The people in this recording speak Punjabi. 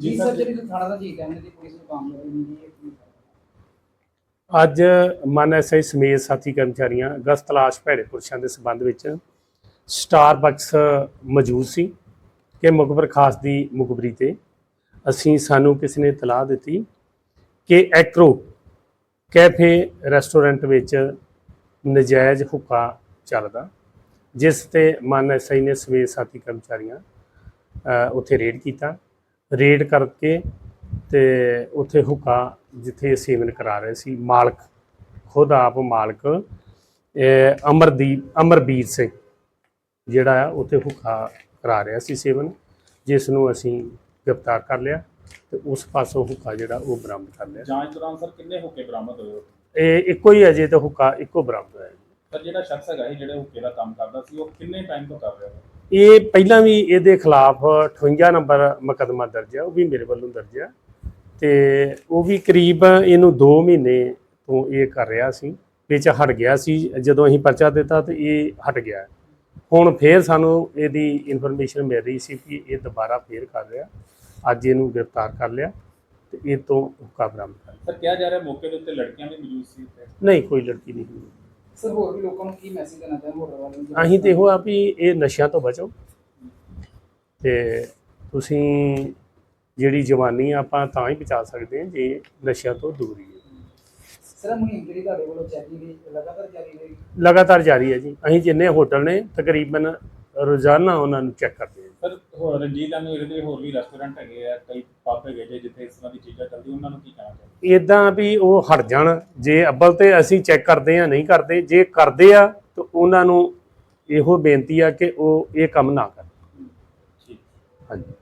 ਜੀ ਸਰ ਜਿਹੜੀ ਥਾਣਾ ਦਾ ਜੀ ਕਹਿੰਦੇ ਦੀ ਪੁਲਿਸ ਨੂੰ ਕੰਮ ਕਰ ਰਹੀ ਨਹੀਂ ਜੀ ਅੱਜ ਮਨ ਐਸਆਈ ਸਮੇਤ ਸਾਥੀ ਕਰਮਚਾਰੀਆਂ ਗਸਤ ਤਲਾਸ਼ ਭੈੜੇ ਪੁਰਸ਼ਾਂ ਦੇ ਸਬੰਧ ਵਿੱਚ ਸਟਾਰਬਕਸ ਮੌਜੂਦ ਸੀ ਕਿ ਮੁਖਬਰ ਖਾਸ ਦੀ ਮੁਖਬਰੀ ਤੇ ਅਸੀਂ ਸਾਨੂੰ ਕਿਸੇ ਨੇ ਇਤਲਾਹ ਦਿੱਤੀ ਕਿ ਐਕਰੋ ਕੈਫੇ ਰੈਸਟੋਰੈਂਟ ਵਿੱਚ ਨਜਾਇਜ਼ ਹੁੱਕਾ ਚੱਲਦਾ ਜਿਸ ਤੇ ਮਨ ਐਸਆਈ ਨੇ ਸਮੇਤ ਸਾਥੀ ਕਰਮਚਾਰੀਆਂ ਉੱਥੇ ਰੇਡ ਕੀਤਾ। ਰੇਡ ਕਰਕੇ ਤੇ ਉੱਥੇ ਹੁੱਕਾ ਜਿੱਥੇ ਸੇਵਨ ਕਰਾ ਰਹੇ ਸੀ ਮਾਲਕ ਖੁਦ ਆਪ ਮਾਲਕ ਅਮਰਦੀਪ ਅਮਰਬੀਰ ਸਿੰਘ ਜਿਹੜਾ ਆ ਉੱਥੇ ਹੁੱਕਾ ਕਰਾ ਰਿਹਾ ਸੀ ਸੇਵਨ ਜਿਸ ਨੂੰ ਅਸੀਂ ਗ੍ਰਿਫਤਾਰ ਕਰ ਲਿਆ ਤੇ ਉਸ ਪਾਸੋਂ ਹੁੱਕਾ ਜਿਹੜਾ ਉਹ ਬਰਾਮਦ ਕਰ ਲਿਆ। ਜਾਂਚ ਦੌਰਾਨ ਸਰ ਕਿੰਨੇ ਹੁੱਕੇ ਬਰਾਮਦ ਹੋਏ ਇਹ ਇੱਕੋ ਹੀ ਅਜੇ ਤੇ ਹੁੱਕਾ ਇੱਕੋ ਬਰਾਮਦ ਹੋਇਆ ਸਰ ਜਿਹੜਾ ਸ਼ਖਸ ਹੈਗਾ ਇਹ ਜਿਹੜੇ ਹੁੱਕੇ ਦਾ ਕੰਮ ਕਰਦਾ ਸੀ ਉਹ ਕਿੰਨੇ ਟਾਈਮ ਤੋਂ ਕਰ ਰਿਹਾ ਹੈ? ਇਹ ਪਹਿਲਾਂ ਵੀ ਇਹਦੇ ਖਿਲਾਫ 58 ਨੰਬਰ ਮੁਕੱਦਮਾ ਦਰਜ ਹੈ ਉਹ ਵੀ ਮੇਰੇ ਵੱਲੋਂ ਦਰਜ ਹੈ ਤੇ ਉਹ ਵੀ ਕਰੀਬ ਇਹਨੂੰ 2 ਮਹੀਨੇ ਤੋਂ ਇਹ ਕਰ ਰਿਹਾ ਸੀ ਵਿੱਚ ਹਟ ਗਿਆ ਸੀ ਜਦੋਂ ਅਸੀਂ ਪਰਚਾ ਦਿੱਤਾ ਤੇ ਇਹ ਹਟ ਗਿਆ। ਹੁਣ ਫੇਰ ਸਾਨੂੰ ਇਹਦੀ ਇਨਫੋਰਮੇਸ਼ਨ ਮਿਲ ਰਹੀ ਸੀ ਕਿ ਇਹ ਦੁਬਾਰਾ ਫੇਰ ਕਰ ਰਿਹਾ। ਅੱਜ ਇਹਨੂੰ ਗ੍ਰਿਫਤਾਰ ਕਰ ਲਿਆ ਤੇ ਇਹ ਤੋਂ ਹੁੱਕਾ ਬਰਾਮਦ ਕਰ ਲਿਆ। ਸਰ ਕਿਹਾ ਜਾ ਰਿਹਾ ਮੌਕੇ ਦੇ ਉੱਤੇ ਲੜਕੀਆਂ ਵੀ ਮੌਜੂਦ ਸੀ ਨਹੀਂ ਕੋਈ ਲੜਕੀ ਨਹੀਂ ਸਰ ਹੋਰ ਵੀ ਲੋਕਾਂ ਨੂੰ ਕੀ ਮੈਸੇਜ ਦੇਣਾ ਚਾਹੁੰਦੇ ਹੋਟਲ ਵਾਲਿਆਂ ਨੂੰ? ਅਸੀਂ ਤੇ ਇਹੋ ਆ ਵੀ ਇਹ ਨਸ਼ਿਆਂ ਤੋਂ ਬਚੋ। ਤੇ ਤੁਸੀਂ ਜਿਹੜੀ ਜਵਾਨੀ ਆ ਆਪਾਂ ਤਾਂ ਹੀ ਬਚਾ ਸਕਦੇ ਹਾਂ ਜੇ ਨਸ਼ਿਆਂ ਤੋਂ ਦੂਰ ਹੀ ਹੈ ਸਰ ਮੁਹਿੰਮ ਜਿਹੜੀ ਤੁਹਾਡੇ ਵੱਲੋਂ ਚੱਲੀ ਗਈ ਲਗਾਤਾਰ ਜਾਰੀ ਰਹੇਗੀ ਲਗਾਤਾਰ ਜਾਰੀ ਹੈ ਜੀ। ਅਸੀਂ ਜਿੰਨੇ ਹੋਟਲ ਨੇ ਤਕਰੀਬਨ ਰੋਜ਼ਾਨਾ ਉਹਨਾਂ ਨੂੰ ਚੈੱਕ ਕਰਦੇ ਹਾਂ ਸਰ ਹੋਰ ਰਣਜੀਤ ਐਵੇਂ ਦੇ ਹੋਰ ਵੀ ਰੈਸਟੋਰੈਂਟ ਹੈਗੇ ਆ ਕਈ ਪਬ ਹੈਗੇ ਜੇ ਜਿੱਥੇ ਇਸ ਤਰ੍ਹਾਂ ਦੀ ਚੀਜ਼ਾਂ ਚੱਲਦੀ ਉਹਨਾਂ ਨੂੰ ਕੀ ਕਹਿਣਾ ਚਾਹੁੰਦੇ ਇਦਾਂ ਵੀ ਉਹ ਹਟ ਜਾਣ। ਜੇ ਅੱਬਲ ਤੇ ਅਸੀਂ ਚੈੱਕ ਕਰਦੇ ਆ ਨਹੀਂ ਕਰਦੇ ਜੇ ਕਰਦੇ ਆ ਤਾਂ ਉਹਨਾਂ ਨੂੰ ਇਹੋ ਬੇਨਤੀ ਆ ਕਿ ਉਹ ਇਹ ਕੰਮ ਨਾ ਕਰਨ। ਠੀਕ। ਹਾਂਜੀ।